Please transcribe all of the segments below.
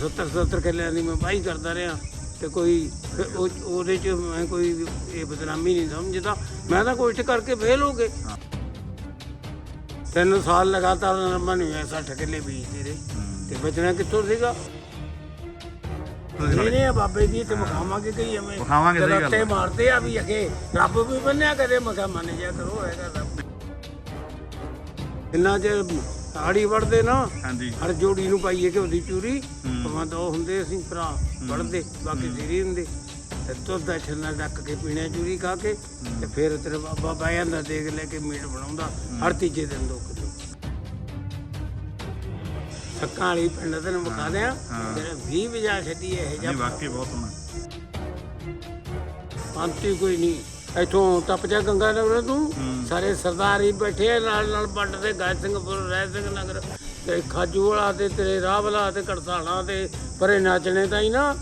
70 70 ਕਿੱਲਿਆਂ ਦੀ ਮੈਂ ਵਾਹੀ ਕਰਦਾ ਰਿਹਾ ਤੇ ਕੋਈ ਉਹ- ਉਹਦੇ ਚ ਮੈਂ ਕੋਈ ਇਹ ਬਦਨਾਮੀ ਨਹੀਂ ਸਮਝਦਾ। ਮੈਂ ਤਾਂ ਕੋਸ਼ਿਸ਼ ਕਰਕੇ ਫੇਲ ਹੋ ਗਏ। ਤਿੰਨ ਸਾਲ ਲਗਾਤਾਰ ਨਰਮਾ ਨਹੀਂ ਹੋਇਆ 60 ਕਿੱਲੇ ਬੀਜਦੇ ਰਹੇ। ਤੇ ਬਚਣਾ ਕਿੱਥੋਂ ਸੀਗਾ? ਇਹਨੇ ਆ ਬਾਬੇ ਦੀ ਤੇ ਮਖਾਵਾਂਗੇ ਕਈ ਐਵੇਂ। ਵਿਖਾਵਾਂਗੇ, ਸਹੀ ਗੱਲ ਆ। ਮਾਰਦੇ ਆ ਵੀ ਅਗੇ। ਰੱਬ ਵੀ ਬੰਨਿਆ ਕਰੇ ਮਖਾ ਮੰਨ ਜਾ ਕਰੋ ਹੈਗਾ ਰੱਬ ਇੰਨਾ ਚ ਆੜੀ ਵੜਦੇ ਨਾ ਹਾਂਜੀ। ਹਰ ਜੋੜੀ ਨੂੰ ਪਾਈਏ ਕਿ ਉਹਦੀ ਚੂਰੀ। ਭਾਵੇਂ ਦੋ ਹੁੰਦੇ ਅਸੀਂ ਭਰਾ ਵੜਦੇ ਬਾਕੀ ਜ਼ੀਰੀ ਹੁੰਦੇ ਤੇ ਦੁੱਧ ਦਾ ਛੰਨਾ ਡੱਕ ਕੇ ਪੀਣਾ ਚੂਰੀ ਖਾ ਕੇ ਤੇ ਫਿਰ ਤੇਰੇ ਬਾਬਾ ਬਹਿ ਜਾਂਦਾ ਦੇਖ ਲੈ ਕੇ ਮੀਟ ਬਣਾਉਂਦਾ ਹਰ ਤੀਜੇ ਦਿਨ ਦੋ ਕਿਲੋ ਥੱਕਾਂ ਵਾਲੀ ਪਿੰਡ ਤੈਨੂੰ ਵਿਖਾ ਦਿਆਂ ਤੇਰੇ 20 ਵਜਾ ਛੱਡੀ ਇਹ ਜਾਂ ਵਾਕਈ ਬਹੁਤ ਸੋਹਣਾ। ਪੰਤੀ ਕੋਈ ਨਹੀਂ। ਇੱਥੋਂ ਟੱਪ ਜਾ ਗੰਗਾ ਨਗਰ ਤੂੰ ਸਾਰੇ ਸਰਦਾਰ ਹੀ ਬੈਠੇ ਆ ਨਾਲ ਨਾਲ ਪੰਡ ਤੇ ਗਾਇ ਸਿੰਘਪੁਰ ਰਹਿ ਸਿੰਘ ਨਗਰ ਤੇ ਖਾਜੂ ਵਾਲਾ ਤੇ ਤੇਰੇ ਰਾਹ ਵਾਲਾ ਤੇ ਕੜਸਾਣਾ ਤੇ ਪਰੇ ਨਾਚਣੇ ਤਾਈ ਨਾ।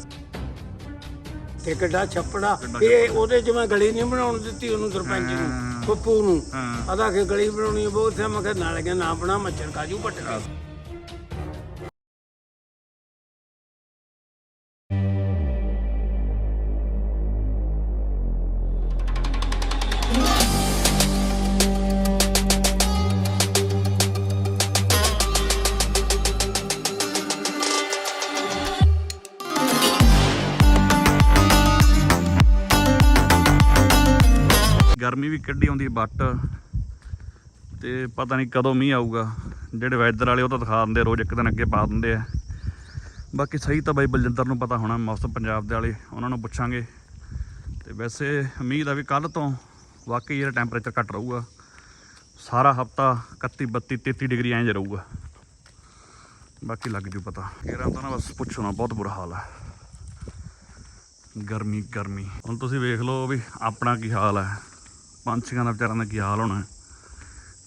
ਤੇ ਕਿੱਡਾ ਛੱਪੜਾ। ਇਹ ਉਹਦੇ ਚ ਮੈਂ ਗਲੀ ਨਹੀਂ ਬਣਾਉਣ ਦਿੱਤੀ ਉਹਨੂੰ ਸਰਪੰਚ ਨੂੰ ਪੱਪੂ ਨੂੰ। ਹਾਂ। ਆਦਾ ਕਿ ਗਲੀ ਬਣਾਉਣੀ ਹੈ ਬਹੁਤ ਸਿਆ ਮੈਂ ਕਿਹਾ ਨਾਲ ਨਾ ਬਣਾ ਮੱਛਰ ਕਾਜੂ ਪੱਟ ਗਰਮੀ ਵੀ ਕੱਢੀ ਆਉਂਦੀ ਬੱਟ ਤੇ ਪਤਾ ਨਹੀਂ ਕਦੋਂ ਮੀਂਹ ਆਊਗਾ। ਜਿਹੜੇ ਵੈਦਰ ਵਾਲੇ ਉਹ ਤਾਂ ਦਿਖਾ ਦਿੰਦੇ ਰੋਜ਼ ਇੱਕ ਦਿਨ ਅੱਗੇ ਪਾ ਦਿੰਦੇ ਆ। ਬਾਕੀ ਸਹੀ ਤਾਂ ਬਾਈ ਬਲਜਿੰਦਰ ਨੂੰ ਪਤਾ ਹੋਣਾ, ਮੌਸਮ ਪੰਜਾਬ ਦੇ ਵਾਲੇ, ਉਹਨਾਂ ਨੂੰ ਪੁੱਛਾਂਗੇ। ਤੇ ਵੈਸੇ ਉਮੀਦ ਆ ਵੀ ਕੱਲ ਤੋਂ ਵਾਕਈ ਜਿਹੜਾ ਟੈਂਪਰੇਚਰ ਘਟ ਰਹੂਗਾ, ਸਾਰਾ ਹਫਤਾ 31 32 33 ਡਿਗਰੀ ਐਂ ਜਿਹਾ ਰਹੂਗਾ। ਬਾਕੀ ਲੱਗ ਜੂ ਪਤਾ। ਕਿਰਾਂ ਤਾਂ ਨਾ ਬਸ ਪੁੱਛੋ ਨਾ, ਬਹੁਤ ਬੁਰਾ ਹਾਲ ਹੈ ਗਰਮੀ ਗਰਮੀ। ਹੁਣ ਤੁਸੀਂ ਵੇਖ ਲਓ ਵੀ ਆਪਣਾ ਕੀ ਹਾਲ ਹੈ ਪੰਛੀਆਂ ਦਾ ਵਿਚਾਰਾਂ ਦਾ ਕੀ ਹਾਲ ਹੋਣਾ? ਹੈ।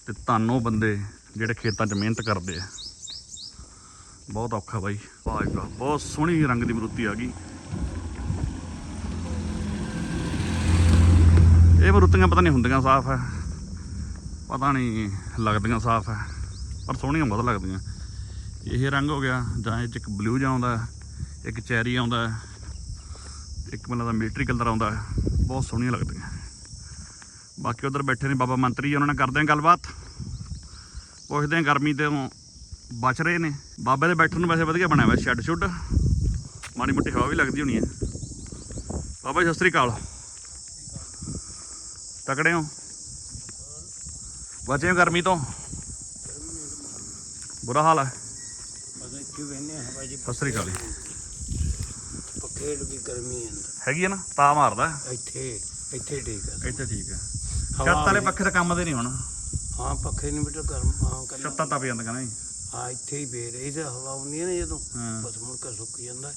ਤੇ ਤੁਹਾਨੂੰ ਬੰਦੇ ਜਿਹੜੇ ਖੇਤਾਂ 'ਚ ਮਿਹਨਤ ਕਰਦੇ ਆ। ਬਹੁਤ ਔਖਾ ਬਾਈ ਵਾਹ ਬਹੁਤ ਸੋਹਣੀ ਰੰਗ ਦੀ ਮਰੂਤੀ ਆ ਗਈ। ਇਹ ਮਰੂਤੀਆਂ ਪਤਾ ਨਹੀਂ ਹੁੰਦੀਆਂ ਸਾਫ਼ ਹੈ ਪਤਾ ਨਹੀਂ ਲੱਗਦੀਆਂ ਸਾਫ਼ ਹੈ ਪਰ ਸੋਹਣੀਆਂ ਬਹੁਤ ਲੱਗਦੀਆਂ। ਇਹ ਰੰਗ ਹੋ ਗਿਆ, ਜਾਂ ਇਹ 'ਚ ਇੱਕ ਬਲੂ ਜਿਹਾ ਆਉਂਦਾ, ਇੱਕ ਚੈਰੀ ਆਉਂਦਾ, ਇੱਕ ਮੈਨੂੰ ਲੱਗਦਾ ਮਿਲਟਰੀ ਕਲਰ ਆਉਂਦਾ, ਬਹੁਤ ਸੋਹਣੀਆਂ ਲੱਗਦੀਆਂ। ਬਾਕੀ ਉਧਰ ਬੈਠੇ ਨੇ ਬਾਬਾ ਮੰਤਰੀ ਉਹਨਾਂ ਨਾਲ ਕਰਦੇ ਆ ਗੱਲਬਾਤ। ਪੁੱਛਦੇ ਆ ਗਰਮੀ ਤੋਂ ਬਚ ਰਹੇ ਨੇ। ਬਾਬੇ ਦੇ ਬੈਠਣ ਨੂੰ ਵੈਸੇ ਵਧੀਆ ਬਣਿਆ ਹੋਇਆ ਸ਼ੈੱਡ ਸ਼ੁੱਡ। ਮਾੜੀ ਮੋਟੀ ਹਵਾ ਵੀ ਲੱਗਦੀ ਹੋਣੀ ਹੈ। ਬਾਬਾ ਜੀ ਸਤਿ ਸ੍ਰੀ ਅਕਾਲ। ਤਕੜੇ ਹੋ? ਬਚੇ ਹੋ ਗਰਮੀ ਤੋਂ? ਬੁਰਾ ਹਾਲ ਹੈ। ਸਤਿ ਸ੍ਰੀ ਅਕਾਲ ਵੀ ਗਰਮੀ ਅੰਦਰ। ਹੈਗੀ ਹੈ ਨਾ ਤਾਂ ਮਾਰਦਾ। ਹੈ। ਇੱਥੇ ਇੱਥੇ ਠੀਕ ਹੈ। ਇੱਥੇ ਠੀਕ ਹੈ। ਛੱਤ ਵਾਲੇ ਪੱਖੇ ਤਾਂ ਕੰਮ ਦੇ ਨਹੀਂ ਹੁਣ। ਹਾਂ ਪੱਖੇ ਨਹੀਂ ਬੇਟਾ ਗਰਮ ਹਾਂ ਕਰ ਛੱਤਾਂ ਤਪ ਜਾਂਦਾ ਕਹਿੰਦਾ ਜੀ ਹਾਂ ਇੱਥੇ ਹੀ ਬੇਰ ਇਹ ਤਾਂ ਹਵਾ ਹੁੰਦੀ ਹੈ ਨਾ ਜਦੋਂ। ਹਾਂ। ਬਸ ਮੁੜ ਕੇ ਸੁੱਕ ਜਾਂਦਾ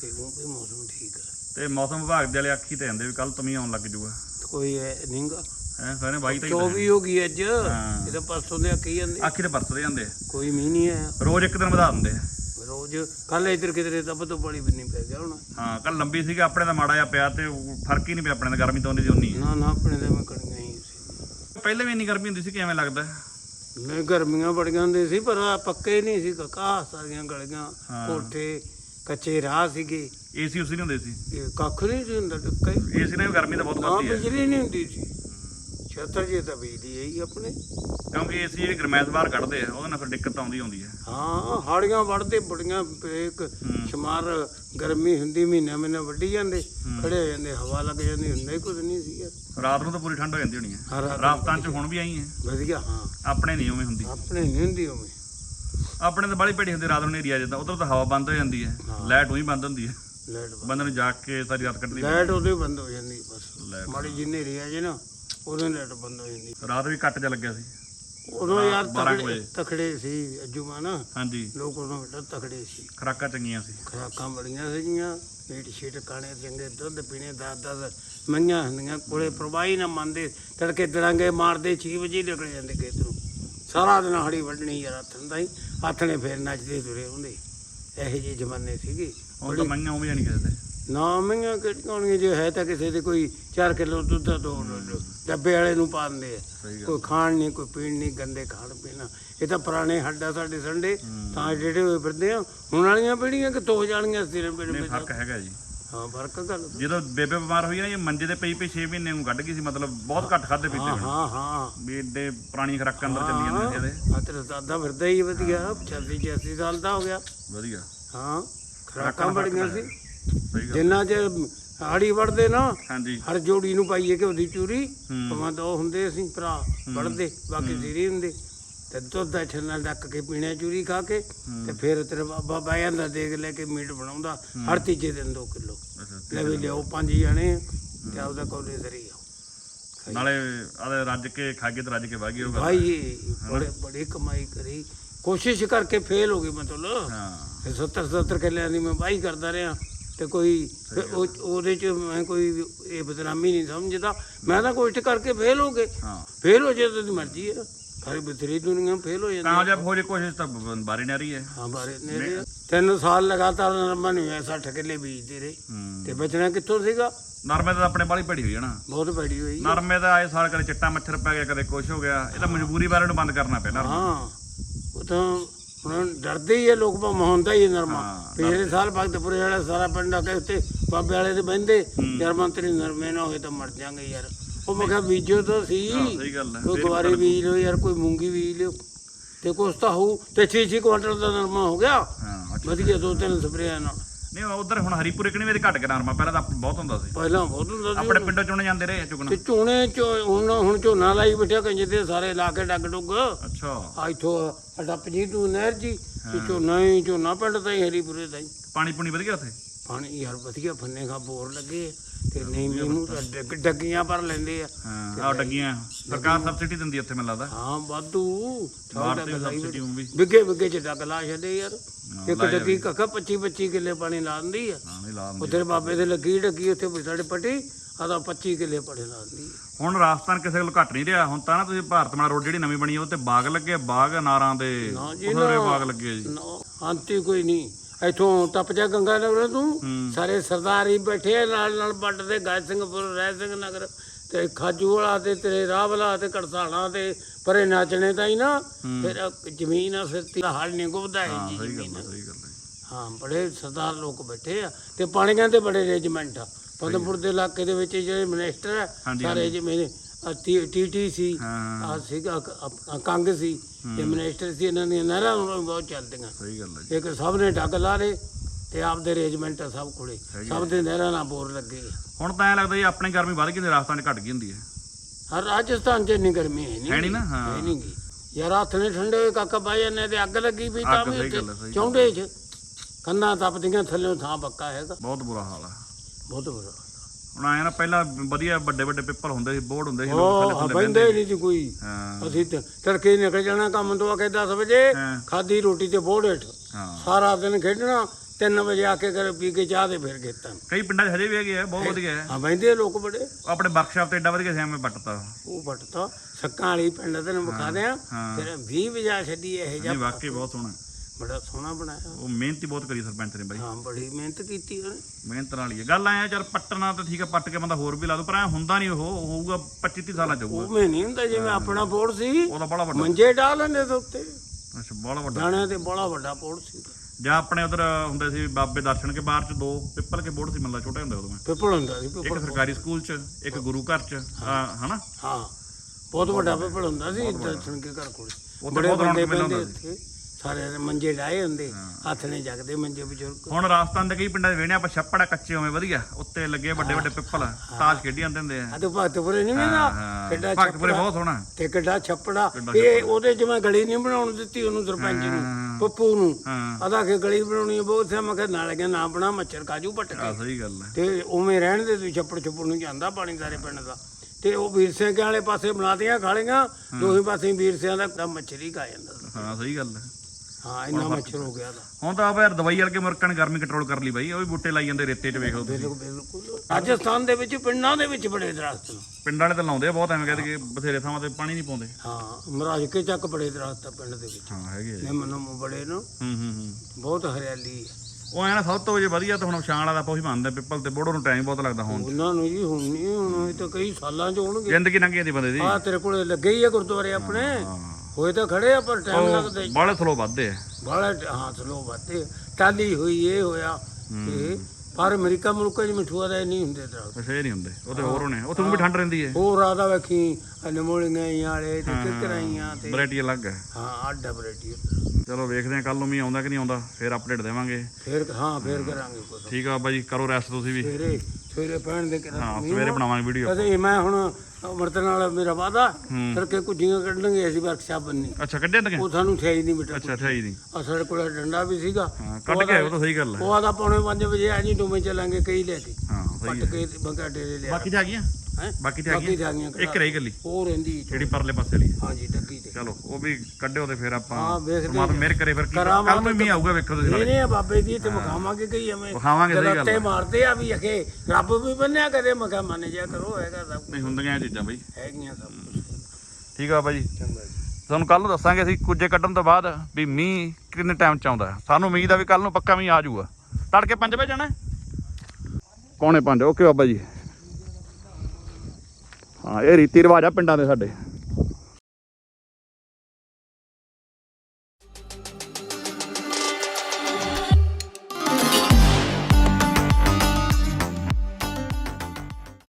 ਤੇ ਉਹ ਵੀ ਮੌਸਮ ਠੀਕ ਹੈ। ਤੇ ਮੌਸਮ ਵਿਭਾਗ ਦੇ ਵਾਲੇ ਆਖੀ ਤੇ ਜਾਂਦੇ ਵੀ ਕੱਲ ਤੋਂ ਮੀਂਹ ਆਉਣ ਲੱਗ ਜੂਗਾ ਕੋਈ ਨਹੀਂਗਾ ਹੈ ਕਹਿੰਦੇ 22 ਤਰੀਕ 24 ਹੋ ਗਈ ਅੱਜ। ਹਾਂ। ਇਹਦਾ ਪਰਸੋਂ ਦੇ ਕਹੀ ਜਾਂਦੇ। ਆਖੀ ਤੇ ਵਰਤਦੇ ਜਾਂਦੇ। ਆ। ਕੋਈ ਮੀਂਹ ਨਹੀਂ ਆਇਆ। ਰੋਜ਼ ਇੱਕ ਦਿਨ ਵਧਾ ਦਿੰਦੇ ਆ। ਰੋਜ਼ ਕੱਲ ਇਧਰ ਕਿਧਰੇ ਤਾਂ ਬਤੋਂ ਬੜੀ ਵੀ ਨਹੀਂ ਪੈ ਗਿਆ ਹੁਣ। ਹਾਂ ਕੱਲ ਲੰਬੀ ਸੀਗਾ ਆਪਣੇ ਦਾ ਮਾੜਾ ਜਿਹਾ ਪਿਆ ਤੇ ਉਹ ਫ਼ਰਕ ਹੀ ਨਹੀਂ ਪਿਆ ਆਪਣੇ ਦਾ ਗਰਮੀ ਤੋਂ ਉਨੀ ਦੀ ਉਨੀ ਹੈ। ਨਾ ਨਾ ਆਪਣੇ ਦੇ ਮੈਂ ਕਣੀਆਂ ਹੀ ਪਹਿਲੇ ਵੀ ਇੰਨੀ ਗਰਮੀ ਹੁੰਦੀ ਸੀ ਕਿਵੇਂ ਲੱਗਦਾ? ਨਹੀਂ ਗਰਮੀਆਂ ਬੜੀਆਂ ਹੁੰਦੀਆਂ ਸੀ ਪਰ ਆਹ ਪੱਕੇ ਨਹੀਂ ਸੀ ਕਕਾ ਸਾਰੀਆਂ ਗਲੀਆਂ ਹਾਂ। ਕੋਠੇ ਕੱਚੇ ਰਾਹ ਸੀਗੇ। ਏਸੀ ਉਸੇ ਨਹੀਂ ਹੁੰਦੇ ਸੀ? ਇਹ ਕੱਖ ਨਹੀਂ ਸੀ ਹੁੰਦਾ ਟੱਕਾ ਹੀ। ਏਸੀ ਨਾਲ ਵੀ ਗਰਮੀ ਤਾਂ ਬਹੁਤ ਨਾ ਵੱਧਦੀ ਹੈ। ਬਿਜਲੀ ਨਹੀਂ ਹੁੰਦੀ ਸੀ। ਛਤਰ ਜੇ ਤਾਂ ਬਿਜਲੀ ਹੈ ਹੀ ਆਪਣੇ। ਕਿਉਂਕਿ ਏਸੀ ਜਿਹੜੀ ਗਰਮੈਸ਼ ਬਾਹਰ ਕੱਢਦੇ ਆ ਉਹਦੇ ਨਾਲ ਫਿਰ ਦਿੱਕਤ ਆਉਂਦੀ ਆਉਂਦੀ ਹੈ। ਹਾਂ ਹਾੜੀਆਂ ਵੜਦੇ ਬੜੀਆਂ ਇੱਕ ਸ਼ਮਾਰ ਗਰਮੀ ਹੁੰਦੀ ਮਹੀਨਾ ਮਹੀਨਾ ਵੱਢੀ ਜਾਂਦੇ ਖੜੇ ਹੋ ਜਾਂਦੇ ਹਵਾ ਲੱਗ ਜਾਂਦੀ ਹੁੰਦਾ ਹੀ ਕੁਝ ਨਹੀਂ ਸੀ ਯਾਰ। ਰਾਤ ਨੂੰ ਤਾਂ ਪੂਰੀ ਠੰਡ ਹੋ ਜਾਂਦੀ ਹੋਣੀ ਹੈ। ਹਾਂ, ਰਾਤ ਨੂੰ ਚ ਹੁਣ ਵੀ ਆਈ ਹੈ। ਵਧੀਆ ਹਾਂ। ਆਪਣੇ ਨਹੀਂ ਉਵੇਂ ਹੁੰਦੀ। ਆਪਣੇ ਨਹੀਂ ਹੁੰਦੀ ਉਵੇਂ। ਆਪਣੇ ਤਾਂ ਬੜੀ ਭੇੜੀ ਹੁੰਦੀ ਰਾਤ ਨੂੰ ਹਨੇਰੀ ਆ ਜਾਂਦਾ ਉਧਰ ਤਾਂ ਹਵਾ ਬੰਦ ਹੋ ਜਾਂਦੀ ਹੈ। ਲਾਈਟ ਉਹੀ ਬੰਦ ਹੁੰਦੀ ਹੈ। ਲਾਈਟ ਬੰਦੇ। ਨੂੰ ਜਾਗ ਕੇ ਸਾਰੀ ਰਾਤ ਕੱਢਣੀ ਲਾਈਟ ਉਹਦੇ ਬੰਦ ਹੋ ਜਾਂਦੀ ਬਸ। ਲਾਈਟ ਮਾੜੀ ਜਿੰਨੇ ਰਿਹਾ ਜੇ ਨਾ ਉਹਦੇ ਲਾਈਟ ਬੰਦ ਹੋ ਜਾਂਦੀ। ਰਾਤ ਵੀ ਕੱਟ ਜਾ ਲੱਗਿਆ ਸੀ। ਉਦੋਂ ਯਾਰ 12 ਕੁ ਤਕੜੇ ਵਜੇ। ਤਕੜੇ ਸੀ ਅਜੂਮਾ ਨਾ। ਹਾਂਜੀ। ਲੋਕ ਉਦੋਂ ਬੜਾ ਤਕੜੇ ਸੀ। ਖਰਾਕਾਂ ਚੰਗੀਆਂ ਸੀ। ਖਰਾਕਾਂ ਬੜੀਆਂ ਸੀਗੀਆਂ। ਪੇਟ ਸ਼ੀਟ ਕਾਣੇ ਚੰਗੇ ਦੁੱਧ ਪੀਣੇ ਦਸ ਦਸ ਮਈਆਂ ਹੁੰਦੀਆਂ ਕੋਲੇ ਪ੍ਰਵਾਹੀ ਨਾ ਮੰਨਦੇ ਤੜਕੇ ਦਰਾਂਗੇ ਮਾਰਦੇ 6 ਵਜੇ ਨਿਕਲ ਜਾਂਦੇ ਖੇਤੋਂ ਸਾਰਾ ਦਿਨ ਹੜੀ ਵੱਢਣੀ ਯਾਰ ਹੱਥ ਹੁੰਦਾ ਹੀ ਹੱਥ ਨੇ ਫੇਰ ਨੱਚਦੇ ਤੁਰੇ ਹੁੰਦੇ। ਇਹੋ ਜਿਹੇ ਜ਼ਮਾਨੇ ਸੀਗੇ। ਹੁਣ ਤਾਂ ਮਈਆਂ ਉਵੇਂ ਜਾਣੀ ਕਰਦੇ। ਨਾ ਮਹਿੰਗੀਆਂ ਕਿਹੜੀਆਂ ਜੇ ਹੈ ਤਾਂ ਕਿਸੇ ਦੇ ਕੋਈ 4 ਕਿਲੋ ਦੁੱਧ ਦਾ ਦੋ ਡੱਬੇ ਵਾਲੇ ਨੂੰ ਪਾ ਦਿੰਦੇ ਆ। ਕੋਈ ਖਾਣ ਨਹੀਂ ਕੋਈ ਪੀਣ ਨਹੀਂ ਗੰਦੇ ਖਾਣ ਪੀਣਾ। ਇਹ ਤਾਂ ਪੁਰਾਣੇ ਹੱਡਾ ਸਾਡੇ ਸੰਡੇ ਤਾਂ ਜਿਹੜੇ ਹੋਏ ਫਿਰਦੇ ਆ ਹੁਣ ਵਾਲੀਆਂ ਪੀੜੀਆਂ ਕਿੱਥੋਂ ਹੋ ਜਾਣਗੀਆਂ ਸਿਰੇ ਪੀੜ ਫ਼ਰਕ ਹੈਗਾ ਜੀ। ਹਾਂ ਫ਼ਰਕ ਗੱਲ ਜਦੋਂ ਬੇਬੇ ਬਿਮਾਰ ਹੋਈ ਨਾ ਇਹ ਮੰਜੇ ਤੇ ਪਈ ਪਈ 6 ਮਹੀਨੇ ਨੂੰ ਕੱਢ ਗਈ ਸੀ ਮਤਲਬ ਬਹੁਤ ਘੱਟ ਖਾਦੇ ਪੀਤੇ ਹਾਂ ਹਾਂ ਹਾਂ। ਵੀ ਏਡੇ ਪੁਰਾਣੀ ਖਰਾਕਾਂ ਅੰਦਰ ਚੱਲੀ ਜਾਂਦੀਆਂ ਸੀ ਇਹਦੇ। ਆ ਤੇਰਾ ਦਾਦਾ ਫਿਰਦਾ ਹੀ ਵਧੀਆ 86 86 ਸਾਲ ਦਾ ਹੋ ਗਿਆ। ਵਧੀਆ। ਹਾਂ ਖਰਾਕਾਂ ਬੜੀਆਂ ਸੀ। ਸਹੀ ਗੱਲ। ਜਿੰਨਾ ਚ ਆੜੀ ਵੜਦੇ ਨਾ ਹਾਂਜੀ। ਹਰ ਜੋੜੀ ਨੂੰ ਪਾਈਏ ਕਿ ਉਹਦੀ ਚੂਰੀ ਹੂੰ। ਭਾਵੇਂ ਦੋ ਹੁੰਦੇ ਅਸੀਂ ਭਰਾ ਵੜਦੇ ਬਾਕੀ ਸੀਰੀ ਹੁੰਦੇ। ਤੇ ਦੁੱਧ ਦਾ ਛੰਨਾ ਡੱਕ ਕੇ ਪੀਣਾ ਚੂਰੀ ਖਾ ਕੇ ਤੇ ਫਿਰ ਤੇਰੇ ਬਾਬਾ ਬਹਿ ਜਾਂਦਾ ਦੇਖ ਲੈ ਕੇ ਮੀਟ ਬਣਾਉਂਦਾ ਹਰ ਤੀਜੇ ਦਿਨ 2 ਕਿਲੋ। ਅੱਛਾ ਲੈ ਵੀ ਲਿਆਓ ਪੰਜ ਜਾਣੇ ਤੇ ਆਪਦਾ ਕੋਲੇ ਸਰੀ ਆ। ਨਾਲੇ ਆਦੇ ਰੱਜ ਕੇ ਖਾਗੇ ਤੇ ਰੱਜ ਕੇ ਵਾਗੀ ਉਹ ਗੱਲ। ਭਾਈ ਬੜੇ ਬੜੀ ਕਮਾਈ ਕਰੀ। ਕੋਸ਼ਿਸ਼ ਕਰਕੇ ਫੇਲ ਹੋ ਗਈ ਮਤਲਬ ਹਾਂ। ਤੇ 70 70 ਕਿੱਲਿਆਂ ਦੀ ਮੈਂ ਵਾਹੀ ਕਰਦਾ ਰਿਹਾ। ਤੇ ਕੋਈ ਫਿਰ ਉਹ- ਉਹਦੇ ਚ ਮੈਂ ਕੋਈ ਇਹ ਬਦਨਾਮੀ ਨਹੀਂ ਸਮਝਦਾ। ਮੈਂ ਤਾਂ ਕੋਸ਼ਿਸ਼ ਕਰਕੇ ਫੇਲ ਹੋ ਗਏ। ਹਾਂ। ਫੇਲ ਹੋ ਜੇ ਤਾਂ ਮਰਜ਼ੀ ਹੈ। ਸਾਰੀ ਬਥੇਰੀ ਦੁਨੀਆ ਫੇਲ ਹੋ ਜਾਂਦੀ ਤਾਂ ਜਬ ਹੋ ਜੇ ਕੋਸ਼ਿਸ਼ ਤਾਂ ਬ- ਬਾਰੀ ਨਾਰੀ ਹੈ। ਹਾਂ ਬਾਰੇ ਨੇੜੇ ਤਿੰਨ ਸਾਲ ਲਗਾਤਾਰ ਨਰਮਾ ਨਹੀਂ ਹੋਇਆ 60 ਕਿੱਲੇ ਬੀਜਦੇ ਰਹੇ। ਹੂੰ। ਤੇ ਬਚਣਾ ਕਿੱਥੋਂ ਸੀਗਾ? ਨਰਮੇ ਤਾਂ ਆਪਣੇ ਬਾਲੀ ਭੜੀ ਹੋਈ ਹੈ ਨਾ। ਬਹੁਤ ਬੜੀ ਹੋਈ। ਨਰਮੇ ਦਾ ਆਏ ਸਾਲ ਕਦੇ ਚਿੱਟਾ ਮੱਛਰ ਪੈ ਗਿਆ ਕਦੇ ਕੁਛ ਹੋ ਗਿਆ। ਇਹ ਤਾਂ ਮਜਬੂਰੀ ਵਾਲੇ ਨੂੰ ਬੰਦ ਕਰਨਾ ਪੈਣਾ ਹਾਂ। ਉਹ ਤਾਂ ਹੁਣ ਡਰਦੇ ਹੀ ਆ ਲੋਕ ਭਾਵੇਂ ਹੁੰਦਾ ਹੀ ਹੈ ਨਰਮਾ। ਹਾਂ, ਪਿਛਲੇ ਸਾਲ ਭਗਤਪੁਰੇ ਵਾਲਾ ਸਾਰਾ ਪਿੰਡ ਆ ਕੇ ਉੱਤੇ ਬਾਬੇ ਵਾਲੇ ਦੇ ਬਹਿੰਦੇ। ਯਾਰ ਮੰਤਰੀ ਨਰਮੇ ਨਾ ਹੋਏ ਤਾਂ ਮਰ ਜਾਾਂਗੇ ਯਾਰ। ਉਹ ਮੈਂ ਕਿਹਾ ਬੀਜੋ ਤਾਂ ਸੀ। ਹਾਂ, ਸਹੀ ਗੱਲ ਹੈ ਕੋਈ ਗਵਾਰੀ ਬੀਜ ਲਿਓ ਯਾਰ ਕੋਈ ਮੂੰਗੀ ਬੀਜ ਲਿਓ। ਤੇ ਕੁਛ ਤਾਂ ਹੋਊ। ਤੇ 6-6 ਕੁਆਂਟਲ ਦਾ ਨਰਮਾ ਹੋ ਗਿਆ। ਹਾਂ ਅੱਛਾ। ਵਧੀਆ ਦੋ ਤਿੰਨ ਸਪਰੇਆਂ ਨਾਲ। ਨਹੀਂ ਉਧਰ ਹੁਣ ਹਰੀਪੁਰੇ ਕਿਹਨੇ ਵੇ ਘਟ ਕੇ ਨਰਮਾ ਪਹਿਲਾਂ ਤਾਂ ਬਹੁਤ ਹੁੰਦਾ ਸੀ। ਪਹਿਲਾਂ ਬਹੁਤ ਹੁੰਦਾ ਸੀ ਆਪਣੇ ਪਿੰਡੋਂ ਚੁਣੇ ਜਾਂਦੇ ਰਹੇ ਚੁਗਣਾ। ਤੇ ਝੋਨੇ ਚੋ ਹੁਣ ਹੁਣ ਝੋਨਾ ਲਾਈ ਬੈਠਿਆ ਕੰਜੇ ਤੇ ਸਾਰੇ ਲਾ ਕੇ ਡੱਗ ਡੁੱਗ। ਅੱਛਾ। ਆ ਇਥੋਂ ਅਡੱਪ ਜੀ ਤੂੰ ਨਹਿਰ ਜੀ ਤੇ ਝੋਨਾ ਹੀ ਝੋਨਾ ਪਿੰਡ ਤਾਂ ਹੀ ਹਰੀਪੁਰੇ ਦਾ ਹੀ। ਪਾਣੀ ਪੂਣੀ ਵਧੀਆ ਉੱਥੇ? ਪਾਣੀ ਯਾਰ ਵਧੀਆ ਫੰਨੇ ਖਾ ਬੋਰ ਲੱਗੇ। ਤੇ ਨਹੀਂ ਡੱਗ- ਡੱਗੀਆਂ ਭਰ ਲੈਂਦੇ ਆ। ਹਾਂ ਆ ਡੱਗੀਆਂ। ਸਰਕਾਰ ਸਬਸਿਡੀ ਦਿੰਦੀ ਉੱਥੇ ਮੈਨੂੰ ਲੱਗਦਾ। ਹਾਂ ਵਾਧੂ। ਲਾਈ ਸਬਸਿਡੀ ਵੀ ਵਿੱਗੇ ਵਿੱਗੇ ਚ ਡੱਗ ਲਾ ਛੱਡੇ ਯਾਰ। ਇੱਕ ਡੱਗੀ ਕੱਖਾ 25 25 ਕਿੱਲੇ ਪਾਣੀ ਲਾ ਦਿੰਦੀ ਆ। ਹਾਂ ਨਹੀਂ। ਉਧਰ ਬਾਬੇ ਦੇ ਲੱਗੀ ਡੱਗੀ ਉੱਥੇ ਸਾਡੇ ਪੱਟੀ ਆਦਾ 25 ਕਿੱਲੇ ਪਾਣੀ ਲਾ ਦਿੰਦੀ ਹੁਣ ਰਾਜਸਥਾਨ ਕਿਸੇ ਕੋਲ ਘਟ ਨਹੀਂ ਰਿਹਾ। ਹੁਣ ਤਾਂ ਨਾ ਤੁਸੀਂ ਭਾਰਤ ਮਾਲਾ ਰੋਡ ਜਿਹੜੀ ਨਵੀਂ ਬਣੀ ਉਹ ਤੇ ਬਾਗ ਲੱਗੇ ਬਾਗ ਨਾਰਾਂ ਦੇ। ਉਹਦੇ। ਬਾਗ ਲੱਗੇ ਜੀ। ਅੰਤੀ ਕੋਈ ਨਹੀਂ। ਇਥੋਂ ਟੱਪ ਜਾ ਗੰਗਾ ਨਗਰ ਤੂੰ। ਸਾਰੇ ਸਰਦਾਰ ਹੀ ਬੈਠੇ ਆ ਨਾਲ ਨਾਲ ਬੱਟ ਦੇ ਗਾਇ ਸਿੰਘਪੁਰ ਰਹਿ ਸਿੰਘ ਨਗਰ ਤੇ ਖਾਜੂ ਵਾਲਾ ਤੇ ਤੇਰੇ ਰਾਹ ਵਾਲਾ ਤੇ ਕੜਸਾਣਾ ਤੇ ਪਰੇ ਨਾਚਣੇ ਤਾਂ ਹੀ ਨਾ। ਫਿਰ ਜ਼ਮੀਨ ਆ ਫਿਰ ਤੀ ਹਲ ਨਹੀਂ ਗੁੱਬਦਾ ਹੈ ਜੀ ਸਹੀ ਜ਼ਮੀਨ ਗੱਲ ਹੈ, ਸਹੀ ਗੱਲ ਹੈ। ਹਾਂ ਬੜੇ ਸਰਦਾਰ ਲੋਕ ਬੈਠੇ ਆ ਤੇ ਪਾਣੀਆਂ ਤੇ ਬੜੇ ਰੈਜੀਮੈਂਟ ਆ। ਪਦਮਪੁਰ ਦੇ ਇਲਾਕੇ ਦੇ ਵਿੱਚ ਜਿਹੜੇ ਮਿਨਿਸਟਰ ਆ ਹਾਂਜੀ, ਸਾਰੇ ਜਿਵੇਂ ਟੀਟੀ ਸੀ। ਹਾਂ। ਆ ਆਪਣਾ ਕੰਗ ਸੀ। ਤੇ ਮਿਨਿਸਟਰ ਸੀ ਇਹਨਾਂ ਦੀਆਂ ਨਹਿਰਾਂ ਹੁਣ ਬਹੁਤ ਚੱਲਦੀਆਂ। ਸਹੀ ਗੱਲ ਹੈ ਜੀ। ਇੱਕ ਸਭ ਨੇ ਡੱਗ ਲਾ ਲਏ ਤੇ ਆਪਦੇ ਰੇਜਮੈਂਟ ਆ ਸਭ ਕੋਲੇ। ਸਭ ਦੇ ਨਹਿਰਾਂ ਨਾਲ ਬੋਰ ਲੱਗੇ। ਆ। ਹੁਣ ਤਾਂ ਐ ਲੱਗਦਾ ਜੀ ਆਪਣੀ ਗਰਮੀ ਵੱਧ ਗਈ ਤੇ ਰਾਜਸਥਾਨ 'ਚ ਘਟ ਗਈ ਹੁੰਦੀ ਹੈ। ਹਰ ਰਾਜਸਥਾਨ 'ਚ ਇੰਨੀ ਗਰਮੀ ਹੈ ਨਹੀਂ ਹੈ ਨੀ ਨਾ? ਹਾਂ। ਹੈ ਨਹੀਂ ਗੀ। ਯਾਰ ਹੱਥ ਨੇ ਠੰਡੇ ਹੋਏ ਕਾਕਾ ਬਾਈ ਨੇ ਤੇ ਅੱਗ ਲੱਗੀ ਵੀ ਤਾਂ ਅੱਗ, ਵੀ ਸਹੀ ਉੱਥੇ ਗੱਲ ਹੈ, ਸਹੀ ਚੌਂਡੇ 'ਚ। ਕੰਨਾਂ ਤਪਦੀਆਂ ਥੱਲੇ ਥਾਂ ਪੱਕਾ ਹੈਗਾ। ਬਹੁਤ ਬੁਰਾ ਹਾਲ ਹੈ। ਬਹੁਤ ਬੁਰਾ। ਹੁਣ ਆਇਆ ਨਾ ਪਹਿਲਾਂ ਵਧੀਆ ਵੱਡੇ ਵੱਡੇ ਪਿੱਪਲ ਹੁੰਦੇ ਸੀ ਬੋਰਡ ਹੁੰਦੇ ਸੀ ਲੋਕ ਥੱਲੇ ਥੱਲੇ ਬੰਦੇ ਨਹੀਂ ਸੀ। ਕੋਈ। ਹਾਂ। ਅਸੀਂ ਤੇ ਤੜਕੇ ਨਿਕਲ ਜਾਣਾ ਕੰਮ ਤੋਂ ਆ ਕੇ 10 ਵਜੇ ਹਾਂ। ਖਾਦੀ ਰੋਟੀ ਤੇ ਬੋੜ ਹੇਠ। ਹਾਂ। ਸਾਰਾ ਦਿਨ ਖੇਡਣਾ 3 ਵਜੇ ਆ ਕੇ ਘਰ ਪੀ ਕੇ ਚਾਹ ਦੇ ਫਿਰ ਖੇਤਾਂ। ਕਈ ਪਿੰਡਾਂ 'ਚ ਹਜੇ ਵੀ ਹੈਗੇ ਆ ਬਹੁਤ ਵਧੀਆ। ਹੈ ਹਾਂ ਬੈਂਦੇ ਲੋਕ ਬੜੇ। ਆਪਣੇ ਵਰਕਸ਼ਾਪ ਤੇ ਏਡਾ ਵਧੀਆ ਸੀ ਐਵੇਂ ਪੱਟਤਾ ਉਹ ਵੱਟਤਾ। ਸੱਕਾਂ ਵਾਲੀ ਪਿੰਡ ਤੇ ਵਿਖਾ ਦਿਆਂ। ਹਾਂ। ਫਿਰ 20 ਵਜਾ ਛੱਡੀ ਇਹ ਨਹੀਂ ਜਿਹਾ ਵਾਕਈ ਬਹੁਤ ਸੋਹਣਾ। ਬੜਾ ਸੋਹਣਾ ਬਣਾਇਆ। ਉਹ ਮਿਹਨਤ ਹੀ ਬਹੁਤ ਕਰੀ ਸਰਪੰਚ ਨੇ ਬਾਈ। ਹਾਂ ਬੜੀ ਮਿਹਨਤ ਕੀਤੀ ਉਹਨੇ। ਮਿਹਨਤ ਨਾਲ ਹੀ ਹੈ ਗੱਲ ਆਇਆ ਚਲ ਪੱਟਣਾ ਤਾਂ ਠੀਕ ਹੈ ਪੱਟ ਕੇ ਬੰਦਾ ਹੋਰ ਵੀ ਲਾ ਦੂ ਪਰ ਐ ਹੁੰਦਾ ਨਹੀਂ ਉਹ ਹੋਊਗਾ 25 30 ਸਾਲਾਂ ਚ ਹੋਊਗਾ। ਉਹ ਮੈਂ ਨਹੀਂ ਹੁੰਦਾ ਜਿਵੇਂ ਆਪਣਾ ਪੋੜ ਸੀ। ਉਹਦਾ ਬੜਾ ਵੱਡਾ। ਮੰਜੇ ਢਾ ਲੈਂਦੇ ਤੇ ਉੱਤੇ। ਅੱਛਾ ਬੜਾ ਵੱਡਾ। ਦਾਣਿਆਂ ਤੇ ਬੜਾ ਵੱਡਾ ਪੋੜ ਸੀ। ਜਾਂ ਆਪਣੇ ਉਧਰ ਹੁੰਦੇ ਸੀ ਬਾਬੇ ਦਰਸ਼ਨ ਕੇ ਬਾਹਰ ਚ ਦੋ ਪਿੱਪਲ ਕੇ ਬੋਰਡ ਸੀ ਮੰਨ ਲਾ ਛੋਟੇ ਹੁੰਦੇ ਉਦੋਂ। ਪਿੱਪਲ ਹੁੰਦਾ ਸੀ ਇੱਕ ਪਿੱਪਲ ਸਰਕਾਰੀ ਸਕੂਲ ਚ ਇੱਕ ਗੁਰੂ ਘਰ ਚ ਆ, ਹਨਾ? ਹਾਂ। ਬਹੁਤ ਵੱਡਾ ਪਿੱਪਲ ਹੁੰਦਾ ਸੀ ਦਰਸ਼ਨ ਕੇ ਘਰ ਕੋਲ। ਉੱਥੇ ਬੜੇ ਬਹੁਤ ਰੌਣਕ ਮੇਲਾ ਹੁੰਦਾ ਉੱਥੇ। ਸਾਰੇ ਦੇ ਮੰਜੇ ਡਾਏ ਹੁੰਦੇ ਹੱਥ ਨੇ ਜਗਦੇ ਮੰਜੇ ਬਜ਼ੁਰਗ। ਹੁਣ ਰਾਜਸਥਾਨ ਦੇ ਕਈ ਪਿੰਡਾਂ ਦੇ ਵੇਹਣਿਆ ਆਪਾਂ ਛੱਪੜਾ ਕੱਚੇ ਹੋਵੇਂ ਵਧੀਆ ਉੱਤੇ ਲੱਗੇ ਵੱਡੇ ਵੱਡੇ ਪਿੱਪਲ ਤਾਸ਼ ਖੇਡੀ ਜਾਂਦੇ ਹੁੰਦੇ ਆ। ਤੇ ਭਗਤਪੁਰੇ ਨਹੀਂ ਨਾ ਕਿੱਡਾ ਭਗਤਪੁਰੇ ਬਹੁਤ ਸੋਹਣਾ। ਤੇ ਕਿੱਡਾ ਛੱਪੜਾ? ਇਹ ਉਹਦੇ ਮੈਂ ਗਲੀ ਨਹੀਂ ਬਣਾਉਣ ਦਿੱਤੀ ਉਹਨੂੰ ਸਰਪੰਚ ਨੂੰ ਪੱਪੂ ਨੂੰ। ਆਦਾ ਕਿ ਗਲੀ ਬਣਾਉਣੀ ਬਹੁਤ ਸਿਆ ਮੈਂ ਕਿਹਾ ਨਾਲ ਗਿਆ ਨਾ ਬਣਾ ਮੱਛਰ ਕਾਜੂ ਪੱਟ ਆ ਕੇ ਸਹੀ ਗੱਲ ਹੈ ਤੇ ਉਵੇਂ ਰਹਿਣ ਦੇ ਤੂੰ ਛੱਪੜ ਛੱਪੜ ਨੂੰ ਜਾਂਦਾ ਪਾਣੀ ਸਾਰੇ ਪਿੰਡ ਦਾ। ਤੇ ਉਹ ਵੀਰ ਸਿੰਘ ਵਾਲੇ ਪਾਸੇ ਬਣਾਤੀਆਂ ਖਾਲੀਆਂ ਦੋਹੀ ਪਾਸੇ ਵੀਰ ਸਿੰਘਾਂ ਦਾ ਮੱਛਰ ਖਾ ਜਾਂਦਾ। ਸੀ। ਹਾਂ ਸਹੀ ਗੱਲ ਹੈ ਹਾਂ ਇੰਨਾ ਮੱਛਰ ਹੋ ਗਿਆ ਦਾ ਹੁਣ ਤਾਂ ਆਪਾਂ ਯਾਰ ਦਵਾਈ ਵਾਲ ਕੇ ਮੁਰਕਾਂ ਨੇ ਗਰਮੀ ਕੰਟਰੋਲ ਕਰ ਲਈ ਬਾਈ ਉਹ ਵੀ ਬੂਟੇ ਲਾਈ ਜਾਂਦੇ ਰੇਤੇ 'ਚ ਵੇਖ ਤੁਸੀਂ। ਬਿਲਕੁਲ ਰਾਜਸਥਾਨ ਦੇ ਵਿੱਚ ਪਿੰਡਾਂ ਦੇ ਵਿੱਚ ਬੜੇ ਦਰਖਤ ਨੇ। ਪਿੰਡਾਂ ਵਾਲੇ ਤਾਂ ਲਾਉਂਦੇ ਆ ਬਹੁਤ ਐਵੇਂ ਕਹਿੰਦੇ ਕਿ ਬਥੇਰੇ ਥਾਵਾਂ ਤੇ ਪਾਣੀ ਨਹੀਂ ਪਾਉਂਦੇ। ਹਾਂ ਮਹਾਰਾਜ ਕੇ ਚੱਕ ਬੜੇ ਦਰਖਤ ਆ ਪਿੰਡ ਦੇ ਵਿੱਚ। ਹਾਂ ਹੈਗੇ ਆ। ਨਿੰਮ ਨੁੰਮ ਬੜੇ ਨੂੰ। ਹੂੰ ਹੂੰ ਹੂੰ। ਬਹੁਤ ਹਰਿਆਲੀ ਹੈ ਉਹ ਐਂ ਨਾ ਸਭ ਤੋਂ ਜੇ ਵਧੀਆ ਤਾਂ ਹੁਣ ਛਾਂ ਵਾਲਾ ਦਾ ਆਪਾਂ ਉਹੀ ਮੰਨਦੇ ਪਿੱਪਲ ਤੇ ਬੋੜੋ ਨੂੰ ਟਾਈਮ ਬਹੁਤ ਲੱਗਦਾ ਹੋਣ। 'ਚ। ਉਹਨਾਂ ਨੂੰ ਜੀ ਹੁਣ ਨਹੀਂ ਹੁਣ ਇਹ ਤਾਂ ਕਈ ਸਾਲਾਂ ਚ ਹੋਣਗੇ। ਜ਼ਿੰਦਗੀ ਲੰਘ ਜਾਂਦੀ ਬੰਦੇ ਦੀ। ਆ ਤੇਰੇ ਕੋਲੇ ਲੱਗੇ ਹੀ ਆ ਗੁਰਦੁਆਰੇ ਆਪਣੇ। ਹਾਂ। ਹੋਏ ਤਾਂ ਖੜੇ ਆ ਪਰ ਟਾਈਮ ਲੱਗਦਾ ਬਾਲੇ ਸਲੋ ਵੱਧਦੇ ਆ। ਬਾਲਾ ਹਾਂ ਚਲੋ ਬਾਤੇ ਟਾਲੀ ਹੋਈ ਇਹ ਹੋਇਆ ਤੇ ਪਰ ਅਮਰੀਕਾ ਮੁਲਕਾਂ 'ਚ ਮਿਠੂਆ ਦਾ ਨਹੀਂ ਹੁੰਦੇ ਦਰਖਤ ਇਹ ਨਹੀਂ ਹੁੰਦੇ। ਉਹ ਤੇ ਹੋਰ ਹੋਣੇ ਉੱਥੇ ਵੀ ਠੰਡ ਰਹਿੰਦੀ ਹੈ ਹੋਰ ਆਦਾ ਵੇਖੀ ਨਮੋਲੀਆਂ ਵਾਲੇ ਤੇ ਕਿਕਰਾਈਆਂ ਤੇ। ਵੈਰਾਈਟੀ ਅਲੱਗ ਹੈ ਹਾਂ ਅੱਡ ਵੈਰਾਈਟੀ ਚਲੋ ਵੇਖਦੇ ਆ ਕੱਲ ਨੂੰ ਮੀਂਹ ਆਉਂਦਾ ਕਿ ਨਹੀਂ ਆਉਂਦਾ ਫਿਰ ਅਪਡੇਟ ਦੇਵਾਂਗੇ। ਫੇਰ ਹਾਂ ਫੇਰ ਕਰਾਂਗੇ ਕੁਝ ਠੀਕ ਆ ਜੀ ਕਰੋ ਰੈਸਟ ਤੁਸੀਂ ਵੀ। ਸਵੇਰੇ ਸਵੇਰੇ ਪੈਣ ਦੇ ਕਿਹੜਾ ਹਾਂ ਸਵੇਰੇ ਬਣਾਵਾਂਗੇ ਵੀਡੀਓ ਕਦੇ ਮੈਂ ਹੁਣ ਅਮਰਤ ਨਾਲ ਮੇਰਾ ਵਾਦਾ ਕਰਕੇ ਕੁੱਜੀਆਂ ਕੱਢਣਗੇ ਅਸੀਂ ਵਰਕਸ਼ਾਪ ਬੰਨੀ ਅੱਛਾ ਕੱਢਿਆ ਤੱਕ ਉਹ ਸਾਨੂੰ ਠਾਈ ਨਹੀਂ ਬਿਟਾ ਅੱਛਾ ਠਾਈ ਦੀ ਆ ਸਾਡੇ ਕੋਲ ਡੰਡਾ ਵੀ ਸੀਗਾ। ਕੱਢ ਕੇ ਆਇਓ ਤਾਂ ਸਹੀ ਗੱਲ ਹੈ। ਉਹ ਆਦਾ ਪੌਣੇ 5 ਵਜੇ ਆ ਜੀ ਡੂਮੇ ਚੱਲਾਂਗੇ ਕਈ ਲੈ ਕੇ। ਸਹੀ ਪੱਟ ਕੇ ਬੰਗਾ ਡੇਰੇ ਲਿਆ। ਬਾਕੀ ਤੇ ਆ ਗਈਆਂ? ਹੈ? ਬਾਕੀ ਤੇ ਆ ਬਾਕੀ ਗਈਆਂ? ਜਾਗੀਆਂ ਇੱਕ ਰਹੀ ਗੱਲੀ ਉਹ ਰਹਿੰਦੀ ਜਿਹੜੀ ਪਰਲੇ ਪਾਸੇ ਵਾਲੀ ਹੈ। ਹਾਂਜੀ ਡੱਗੀ ਤੇ। ਚਲੋ ਉਹ ਵੀ ਕੱਢਿਓ ਤੇ ਫਿਰ ਆਪਾਂ ਹਾਂ, ਵੇਖਦੇ ਪਰਮਾਤਮਾ ਮਿਹਰ ਕਰੇ ਫਿਰ ਕੀ ਕੱਲ ਨੂੰ ਮੀਂਹ ਆਊਗਾ ਵੇਖੋ ਤੁਸੀਂ ਨਾਲੇ ਨੇ ਆ ਬਾਬੇ ਦੀ ਤੇ ਮਖਾਵਾਂਗੇ ਕਈ ਐਵੇਂ। ਵਿਖਾਵਾਂਗੇ ਸਹੀ ਗੱਲ ਹੈ। ਮਾਰਦੇ ਆ ਵੀ ਅਖੇ ਰੱਬ ਵੀ ਬੰਨਿਆ ਕਰੇ ਮਖਾ ਮੰਨ ਜਾ ਕਰੋ ਹੈਗਾ ਸਭ ਨਹੀਂ ਹੁੰਦੀਆਂ ਇਹ ਚੀਜ਼ਾਂ ਬਈ। ਹੈਗੀਆਂ ਸਭ ਕੁਛ। ਠੀਕ ਆ ਜੀ ਚੰਗਾ ਜੀ। ਤੁਹਾਨੂੰ ਕੱਲ ਨੂੰ ਦੱਸਾਂਗੇ ਅਸੀਂ ਕੁੱਜੇ ਕੱਢਣ ਤੋਂ ਬਾਅਦ ਵੀ ਮੀਂਹ ਕਿੰਨੇ ਟਾਈਮ ਚ ਆਉਂਦਾ ਹੈ। ਸਾਨੂੰ ਉਮੀਦ ਆ ਵੀ ਕੱਲ ਨੂੰ ਪੱਕਾ ਮੀਂਹ ਆ ਜਾਊਗਾ। ਤੜਕੇ 5 ਵਜੇ ਜਾਣਾ ਪੌਣੇ 5 ਓਕੇ ਬਾਬਾ ਜੀ। ਹਾਂ ਇਹ ਰੀਤੀ ਰਿਵਾਜ ਆ ਪਿੰਡਾਂ ਦੇ ਸਾਡੇ।